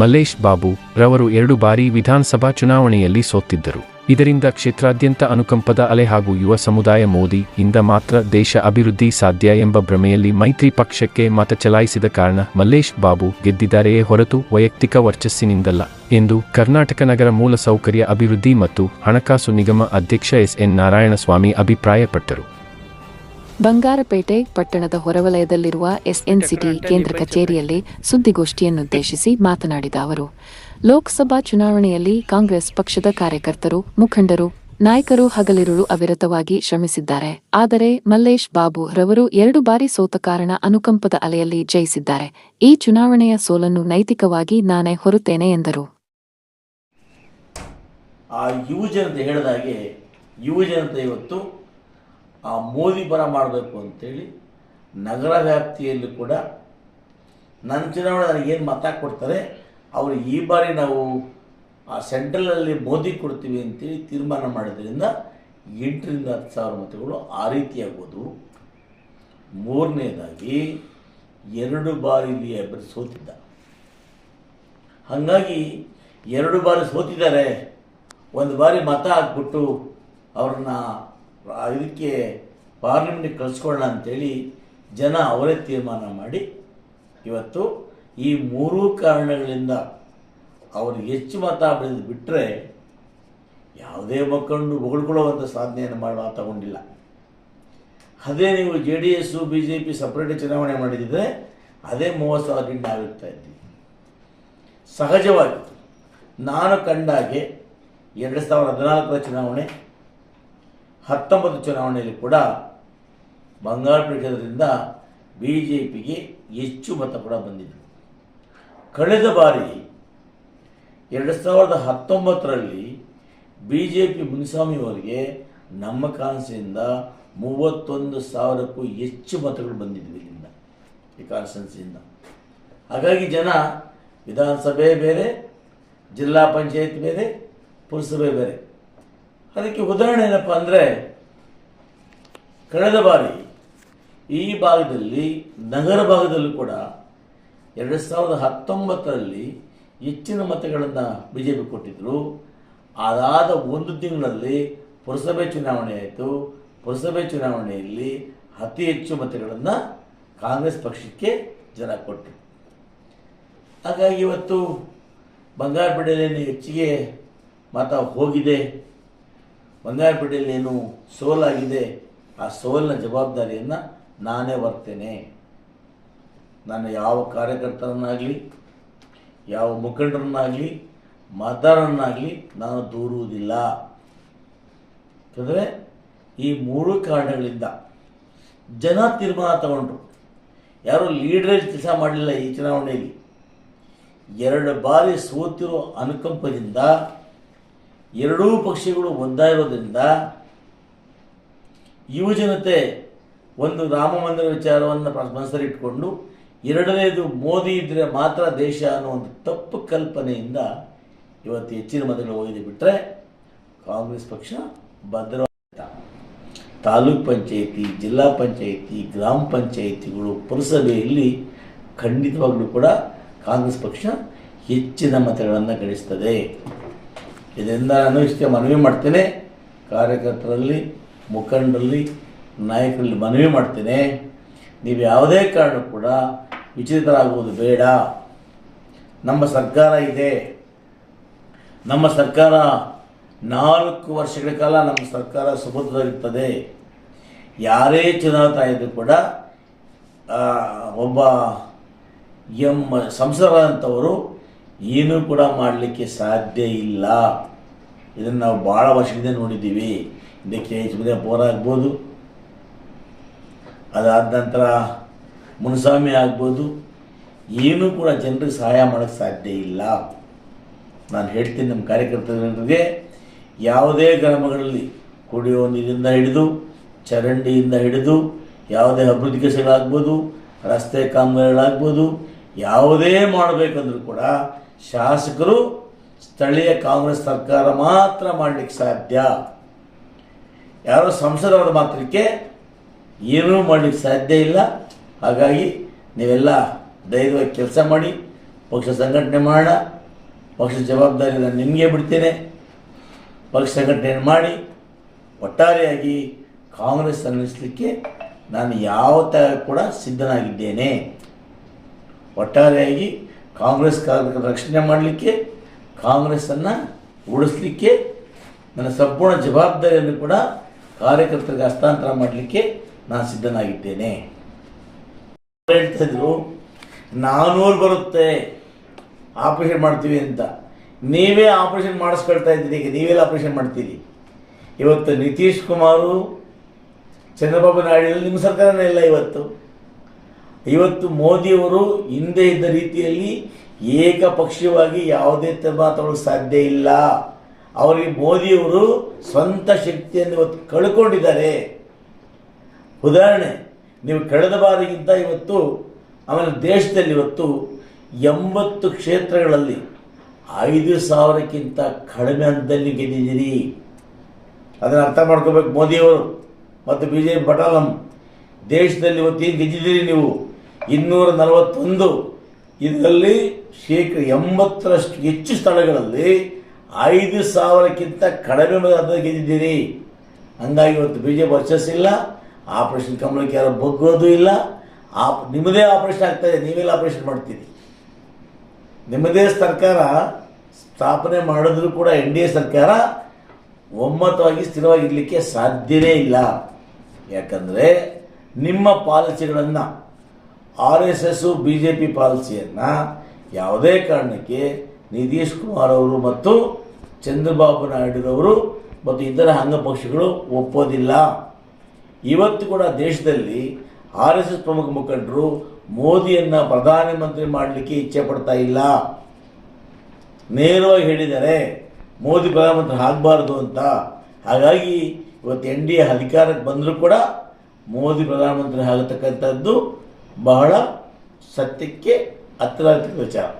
ಮಲ್ಲೇಶ್ ಬಾಬು ರವರು ಎರಡು ಬಾರಿ ವಿಧಾನಸಭಾ ಚುನಾವಣೆಯಲ್ಲಿ ಸೋತಿದ್ದರು. ಇದರಿಂದ ಕ್ಷೇತ್ರಾದ್ಯಂತ ಅನುಕಂಪದ ಅಲೆ ಹಾಗೂ ಯುವ ಸಮುದಾಯ ಮೋದಿ ಇಂದ ಮಾತ್ರ ದೇಶ ಅಭಿವೃದ್ಧಿ ಸಾಧ್ಯ ಎಂಬ ಭ್ರಮೆಯಲ್ಲಿ ಮೈತ್ರಿ ಪಕ್ಷಕ್ಕೆ ಮತ ಚಲಾಯಿಸಿದ ಕಾರಣ ಮಲ್ಲೇಶ್ ಬಾಬು ಗೆದ್ದಿದ್ದಾರೆಯೇ ಹೊರತು ವೈಯಕ್ತಿಕ ವರ್ಚಸ್ಸಿನಿಂದಲ್ಲ ಎಂದು ಕರ್ನಾಟಕ ನಗರ ಮೂಲಸೌಕರ್ಯ ಅಭಿವೃದ್ಧಿ ಮತ್ತು ಹಣಕಾಸು ನಿಗಮ ಅಧ್ಯಕ್ಷ ಎಸ್ ಎನ್ ನಾರಾಯಣಸ್ವಾಮಿ ಅಭಿಪ್ರಾಯಪಟ್ಟರು. ಬಂಗಾರಪೇಟೆ ಪಟ್ಟಣದ ಹೊರವಲಯದಲ್ಲಿರುವ ಎಸ್ಎನ್ಸಿಟಿ ಕೇಂದ್ರ ಕಚೇರಿಯಲ್ಲಿ ಸುದ್ದಿಗೋಷ್ಠಿಯನ್ನುದ್ದೇಶಿಸಿ ಮಾತನಾಡಿದ ಅವರು ಲೋಕಸಭಾ ಚುನಾವಣೆಯಲ್ಲಿ ಕಾಂಗ್ರೆಸ್ ಪಕ್ಷದ ಕಾರ್ಯಕರ್ತರು ಮುಖಂಡರು ನಾಯಕರು ಹಗಲಿರುಳು ಅವಿರತವಾಗಿ ಶ್ರಮಿಸಿದ್ದಾರೆ. ಆದರೆ ಮಲ್ಲೇಶ್ ಬಾಬು ರವರು ಎರಡು ಬಾರಿ ಸೋತ ಕಾರಣ ಅನುಕಂಪದ ಅಲೆಯಲ್ಲಿ ಜಯಿಸಿದ್ದಾರೆ. ಈ ಚುನಾವಣೆಯ ಸೋಲನ್ನು ನೈತಿಕವಾಗಿ ನಾನೇ ಹೊರುತ್ತೇನೆ ಎಂದರು. ಆ ಯುವಜನತೆ ಹೇಳಿದಾಗೆ ಯುವಜನತೆ ಇವತ್ತು ಆ ಮೋದಿ ಬರ ಮಾಡಬೇಕು ಅಂತೇಳಿ ನಗರ ವ್ಯಾಪ್ತಿಯಲ್ಲಿ ಕೂಡ ನನ್ನ ಚುನಾವಣೆ ನನಗೇನು ಮತ ಕೊಡ್ತಾರೆ, ಅವರು ಈ ಬಾರಿ ನಾವು ಆ ಸೆಂಟ್ರಲಲ್ಲಿ ಮೋದಿ ಕೊಡ್ತೀವಿ ಅಂತೇಳಿ ತೀರ್ಮಾನ ಮಾಡಿದ್ರಿಂದ ಎಂಟರಿಂದ ಹತ್ತು ಸಾವಿರ ಮತಗಳು ಆ ರೀತಿಯಾಗ್ಬೋದು ಮೂರನೇದಾಗಿ ಎರಡು ಬಾರಿ ಇಲ್ಲಿ ಅಭ್ಯರ್ಥಿ ಸೋತಿದ್ದ. ಹಾಗಾಗಿ ಎರಡು ಬಾರಿ ಸೋತಿದ್ದಾರೆ, ಒಂದು ಬಾರಿ ಮತ ಹಾಕ್ಬಿಟ್ಟು ಅವ್ರನ್ನ ಇದಕ್ಕೆ ಪಾರ್ಲಿಮೆಂಟಿಗೆ ಕಳಿಸ್ಕೊಳ್ಳ ಅಂತೇಳಿ ಜನ ಅವರೇ ತೀರ್ಮಾನ ಮಾಡಿ ಇವತ್ತು ಈ ಮೂರೂ ಕಾರಣಗಳಿಂದ ಅವರು ಹೆಚ್ಚು ಮತ ಬೆಳೆದು ಬಿಟ್ಟರೆ ಯಾವುದೇ ಮಕ್ಕಳನ್ನು ಹೊಗಳ್ಕೊಳ್ಳುವಂಥ ಸಾಧನೆಯನ್ನು ಮಾಡುವ ತಗೊಂಡಿಲ್ಲ ಅದೇ ನೀವು J D S B J P separate ಚುನಾವಣೆ ಮಾಡಿದರೆ ಅದೇ ಮೂವತ್ತು ಸಾವಿರ ಗಿಂಡ ಆಗುತ್ತಾ ಸಹಜವಾಗಿ ನಾನು ಕಂಡಾಗೆ ಎರಡು ಸಾವಿರದ ಹದಿನಾಲ್ಕರ ಚುನಾವಣೆ ಹತ್ತೊಂಬತ್ತು ಚುನಾವಣೆಯಲ್ಲಿ ಕೂಡ ಬಂಗಾಳ ಪ್ರದೇಶದಿಂದ ಬಿ ಜೆ ಪಿಗೆ ಹೆಚ್ಚು ಮತ ಕೂಡ ಬಂದಿದೆ. ಕಳೆದ ಬಾರಿ ಎರಡು ಸಾವಿರದ ಹತ್ತೊಂಬತ್ತರಲ್ಲಿ ಬಿ ಜೆ ಪಿ ಮುನಿಸ್ವಾಮಿಯವರಿಗೆ ನಮ್ಮ ಕಾನ್ಸಿಯಿಂದ ಮೂವತ್ತೊಂದು ಸಾವಿರಕ್ಕೂ ಹೆಚ್ಚು ಮತಗಳು ಬಂದಿದ್ವಿ ಇಲ್ಲಿಂದ, ಈ ಕಾನ್ಸ್ಟೆನ್ಸಿಯಿಂದ ಹಾಗಾಗಿ ಜನ ವಿಧಾನಸಭೆ ಬೇರೆ, ಜಿಲ್ಲಾ ಪಂಚಾಯತ್ ಬೇರೆ, ಪುರಸಭೆ ಬೇರೆ. ಅದಕ್ಕೆ ಉದಾಹರಣೆ ಏನಪ್ಪ ಅಂದರೆ, ಕಳೆದ ಬಾರಿ ಈ ಭಾಗದಲ್ಲಿ, ನಗರ ಭಾಗದಲ್ಲೂ ಕೂಡ ಎರಡು ಸಾವಿರದ ಹತ್ತೊಂಬತ್ತರಲ್ಲಿ ಹೆಚ್ಚಿನ ಮತಗಳನ್ನು ಬಿ ಜೆ ಪಿ ಕೊಟ್ಟಿದ್ದರು ಅದಾದ ಒಂದು ತಿಂಗಳಲ್ಲಿ ಪುರಸಭೆ ಚುನಾವಣೆ ಆಯಿತು. ಪುರಸಭೆ ಚುನಾವಣೆಯಲ್ಲಿ ಅತಿ ಹೆಚ್ಚು ಮತಗಳನ್ನು ಕಾಂಗ್ರೆಸ್ ಪಕ್ಷಕ್ಕೆ ಜನ ಕೊಟ್ಟರು ಹಾಗಾಗಿ ಇವತ್ತು ಬಂಗಾರಪೇಟೆಯಲ್ಲಿ ಹೆಚ್ಚಿಗೆ ಮತ ಹೋಗಿದೆ. ಬಂಗಾರಪೇಟೆಯಲ್ಲಿ ಏನು ಸೋಲಾಗಿದೆ, ಆ ಸೋಲಿನ ಜವಾಬ್ದಾರಿಯನ್ನು ನಾನೇ ಬರ್ತೇನೆ ನಾನು ಯಾವ ಕಾರ್ಯಕರ್ತರನ್ನಾಗಲಿ ಯಾವ ಮುಖಂಡರನ್ನಾಗಲಿ, ಮತದಾರರನ್ನಾಗಲಿ ನಾನು ದೂರುವುದಿಲ್ಲ. ಯಾಕಂದರೆ ಈ ಮೂರು ಕಾರಣಗಳಿಂದ ಜನ ತೀರ್ಮಾನ ತಗೊಂಡ್ರು. ಯಾರು ಲೀಡ್ರೇಜ್ ಕೆಲಸ ಮಾಡಲಿಲ್ಲ ಈ ಚುನಾವಣೆಯಲ್ಲಿ. ಎರಡು ಬಾರಿ ಸೋತಿರೋ ಅನುಕಂಪದಿಂದ ಎರಡೂ ಪಕ್ಷಗಳು ಒಂದಾಗಿರೋದ್ರಿಂದ ಯುವಜನತೆ ಒಂದು ರಾಮ ಮಂದಿರ ವಿಚಾರವನ್ನು ಮನಸ್ಸಲ್ಲಿಟ್ಕೊಂಡು ಎರಡನೇದು ಮೋದಿ ಇದ್ದರೆ ಮಾತ್ರ ದೇಶ ಅನ್ನೋ ಒಂದು ತಪ್ಪು ಕಲ್ಪನೆಯಿಂದ ಇವತ್ತು ಹೆಚ್ಚಿನ ಮತಗಳು ಹೋಗಿದೆ ಬಿಟ್ಟರೆ ಕಾಂಗ್ರೆಸ್ ಪಕ್ಷ ಭದ್ರ ತಾಲೂಕ್ ಪಂಚಾಯಿತಿ, ಜಿಲ್ಲಾ ಪಂಚಾಯಿತಿ, ಗ್ರಾಮ ಪಂಚಾಯಿತಿಗಳು ಪುರಸಭೆಯಲ್ಲಿ ಖಂಡಿತವಾಗಲೂ ಕೂಡ ಕಾಂಗ್ರೆಸ್ ಪಕ್ಷ ಹೆಚ್ಚಿನ ಮತಗಳನ್ನು ಗಳಿಸ್ತದೆ. ಇದರಿಂದ ನಾನು ಇಷ್ಟೇ ಮನವಿ ಮಾಡ್ತೇನೆ. ಕಾರ್ಯಕರ್ತರಲ್ಲಿ, ಮುಖಂಡರಲ್ಲಿ, ನಾಯಕರಲ್ಲಿ ಮನವಿ ಮಾಡ್ತೇನೆ. ನೀವು ಯಾವುದೇ ಕಾರಣ ಕೂಡ ವಿಚಲಿತರಾಗುವುದು ಬೇಡ. ನಮ್ಮ ಸರ್ಕಾರ ಇದೆ. ನಮ್ಮ ಸರ್ಕಾರ ನಾಲ್ಕು ವರ್ಷಗಳ ಕಾಲ ನಮ್ಮ ಸರ್ಕಾರ ಸುಭದ್ರವಾಗಿರ್ತದೆ ಯಾರೇ ಚುನಾವಣೆ ಕೂಡ ಒಬ್ಬ ಎಂ ಸಂಸದರಂಥವರು ಏನೂ ಕೂಡ ಮಾಡಲಿಕ್ಕೆ ಸಾಧ್ಯ ಇಲ್ಲ. ಇದನ್ನು ನಾವು ಭಾಳ ವರ್ಷದಿಂದ ನೋಡಿದ್ದೀವಿ. ಇದಕ್ಕೆ ಎಚ್ ಬೋರ್ ಆಗ್ಬೋದು. ಅದಾದ ನಂತರ ಮುನ್ಸಾಮಿ ಆಗ್ಬೋದು. ಏನೂ ಕೂಡ ಜನರಿಗೆ ಸಹಾಯ ಮಾಡೋಕ್ಕೆ ಸಾಧ್ಯ ಇಲ್ಲ. ನಾನು ಹೇಳ್ತೀನಿ ನಮ್ಮ ಕಾರ್ಯಕರ್ತರಿಗೆ, ಯಾವುದೇ ಗ್ರಾಮಗಳಲ್ಲಿ ಕುಡಿಯೋ ನೀರಿಂದ ಹಿಡಿದು, ಚರಂಡಿಯಿಂದ ಹಿಡಿದು, ಯಾವುದೇ ಅಭಿವೃದ್ಧಿ ಕೆಲಸಗಳಾಗ್ಬೋದು, ರಸ್ತೆ ಕಾಮಗಾರಿಗಳಾಗ್ಬೋದು, ಯಾವುದೇ ಮಾಡಬೇಕಂದ್ರೂ ಕೂಡ ಶಾಸಕರು ಸ್ಥಳೀಯ ಕಾಂಗ್ರೆಸ್ ಸರ್ಕಾರ ಮಾತ್ರ ಮಾಡಲಿಕ್ಕೆ ಸಾಧ್ಯ. ಯಾರೋ ಸಂಸದರ ಮಾತ್ರಕ್ಕೆ ಏನೂ ಮಾಡಲಿಕ್ಕೆ ಸಾಧ್ಯ ಇಲ್ಲ. ಹಾಗಾಗಿ ನೀವೆಲ್ಲ ಧೈರ್ಯವಾಗಿ ಕೆಲಸ ಮಾಡಿ, ಪಕ್ಷ ಸಂಘಟನೆ ಮಾಡೋಣ ಪಕ್ಷದ ಜವಾಬ್ದಾರಿ ನಾನು ನಿಮಗೆ ಬಿಡ್ತೇನೆ. ಪಕ್ಷ ಸಂಘಟನೆ ಮಾಡಿ. ಒಟ್ಟಾರೆಯಾಗಿ ಕಾಂಗ್ರೆಸ್ ಅನ್ನಿಸ್ಲಿಕ್ಕೆ ನಾನು ಯಾವ ಥರ ಕೂಡ ಸಿದ್ಧನಾಗಿದ್ದೇನೆ. ಒಟ್ಟಾರೆಯಾಗಿ ಕಾಂಗ್ರೆಸ್ ಕಾರ್ಮಿಕರ ರಕ್ಷಣೆ ಮಾಡಲಿಕ್ಕೆ, ಕಾಂಗ್ರೆಸ್ಸನ್ನು ಉಳಿಸ್ಲಿಕ್ಕೆ, ನನ್ನ ಸಂಪೂರ್ಣ ಜವಾಬ್ದಾರಿಯನ್ನು ಕೂಡ ಕಾರ್ಯಕರ್ತರಿಗೆ ಹಸ್ತಾಂತರ ಮಾಡಲಿಕ್ಕೆ ನಾನು ಸಿದ್ಧನಾಗಿದ್ದೇನೆ. ಹೇಳ್ತಾ ಇದ್ರು, ನಾನೂರು ಬರುತ್ತೆ, ಆಪರೇಷನ್ ಮಾಡ್ತೀವಿ ಅಂತ. ನೀವೇ ಆಪರೇಷನ್ ಮಾಡಿಸ್ಕೊಳ್ತಾ ಇದ್ದೀರಿ, ಈಗ ನೀವೆಲ್ಲ ಆಪರೇಷನ್ ಮಾಡ್ತೀರಿ. ಇವತ್ತು ನಿತೀಶ್ ಕುಮಾರು, ಚಂದ್ರಬಾಬು ನಾಯ್ಡು ನಿಮ್ಮ ಸರ್ಕಾರನೇ ಇಲ್ಲ ಇವತ್ತು. ಇವತ್ತು ಮೋದಿಯವರು ಹಿಂದೆ ಇದ್ದ ರೀತಿಯಲ್ಲಿ ಏಕಪಕ್ಷೀಯವಾಗಿ ಯಾವುದೇ ತೀರ್ಮಾನ ತಗೊಳ್ಳೋಕೆ ಸಾಧ್ಯ ಇಲ್ಲ. ಅವರಿಗೆ ಮೋದಿಯವರು ಸ್ವಂತ ಶಕ್ತಿಯನ್ನು ಇವತ್ತು ಕಳ್ಕೊಂಡಿದ್ದಾರೆ. ಉದಾಹರಣೆ, ನೀವು ಕಳೆದ ಬಾರಿಗಿಂತ ಇವತ್ತು ಆಮೇಲೆ ದೇಶದಲ್ಲಿ ಇವತ್ತು ಎಂಬತ್ತು ಕ್ಷೇತ್ರಗಳಲ್ಲಿ ಐದು ಸಾವಿರಕ್ಕಿಂತ ಕಡಿಮೆ ಹಂತದಲ್ಲಿ ಗೆದ್ದಿದ್ದೀರಿ. ಅದನ್ನು ಅರ್ಥ ಮಾಡ್ಕೋಬೇಕು ಮೋದಿಯವರು. ಮತ್ತು ಬಿ ಜೆ ಪಿ ಪಟಾಲಂ, ದೇಶದಲ್ಲಿ ಇವತ್ತು ಏನು ಗೆದ್ದಿದ್ದೀರಿ ನೀವು? ಇನ್ನೂರ ನಲವತ್ತೊಂದು ಇದರಲ್ಲಿ ಶೇಕಡ ಎಂಬತ್ತರಷ್ಟು ಹೆಚ್ಚು ಸ್ಥಳಗಳಲ್ಲಿ ಐದು ಸಾವಿರಕ್ಕಿಂತ ಕಡಿಮೆ ಗೆದ್ದಿದ್ದೀರಿ. ಹಂಗಾಗಿ ಇವತ್ತು ಬಿ ಜೆ ಪಿ ವರ್ಚಸ್ಸಿಲ್ಲ ಆಪರೇಷನ್ ಕಮಲಕ್ಕೆ ಯಾರು ಬಗ್ಗೋದು ಇಲ್ಲ. ಆಪ್ ನಿಮ್ಮದೇ ಆಪರೇಷನ್ ಆಗ್ತಾ ಇದೆ, ನೀವೆಲ್ಲ ಆಪರೇಷನ್ ಮಾಡ್ತೀರಿ. ನಿಮ್ಮದೇ ಸರ್ಕಾರ ಸ್ಥಾಪನೆ ಮಾಡಿದ್ರೂ ಕೂಡ ಎನ್ ಡಿ ಎ ಸರ್ಕಾರ ಒಮ್ಮತವಾಗಿ ಸ್ಥಿರವಾಗಿರಲಿಕ್ಕೆ ಸಾಧ್ಯವೇ ಇಲ್ಲ. ಯಾಕಂದರೆ ನಿಮ್ಮ ಪಾಲಿಸಿಗಳನ್ನು R S S B J P ಪಾಲಿಸಿಯನ್ನು ಯಾವುದೇ ಕಾರಣಕ್ಕೆ ನಿತೀಶ್ ಕುಮಾರ್ ಅವರು ಮತ್ತು ಚಂದ್ರಬಾಬು ನಾಯ್ಡುರವರು ಮತ್ತು ಇತರ ಅಂಗಪಕ್ಷಗಳು ಒಪ್ಪೋದಿಲ್ಲ. ಇವತ್ತು ಕೂಡ ದೇಶದಲ್ಲಿ ಆರ್ ಎಸ್ ಎಸ್ ಪ್ರಮುಖ ಮುಖಂಡರು ಮೋದಿಯನ್ನು ಪ್ರಧಾನಮಂತ್ರಿ ಮಾಡಲಿಕ್ಕೆ ಇಚ್ಛೆ ಪಡ್ತಾ ಇಲ್ಲ. ನೇರವಾಗಿ ಹೇಳಿದ್ದಾರೆ ಮೋದಿ ಪ್ರಧಾನಮಂತ್ರಿ ಆಗಬಾರ್ದು ಅಂತ. ಹಾಗಾಗಿ ಇವತ್ತು ಎನ್ ಡಿ ಎ ಅಧಿಕಾರಕ್ಕೆ ಬಂದರೂ ಕೂಡ ಮೋದಿ ಪ್ರಧಾನಮಂತ್ರಿ ಆಗತಕ್ಕಂಥದ್ದು ಬಹಳ ಸತ್ಯಕ್ಕೆ ಹತ್ತಿರ ವಿಚಾರ.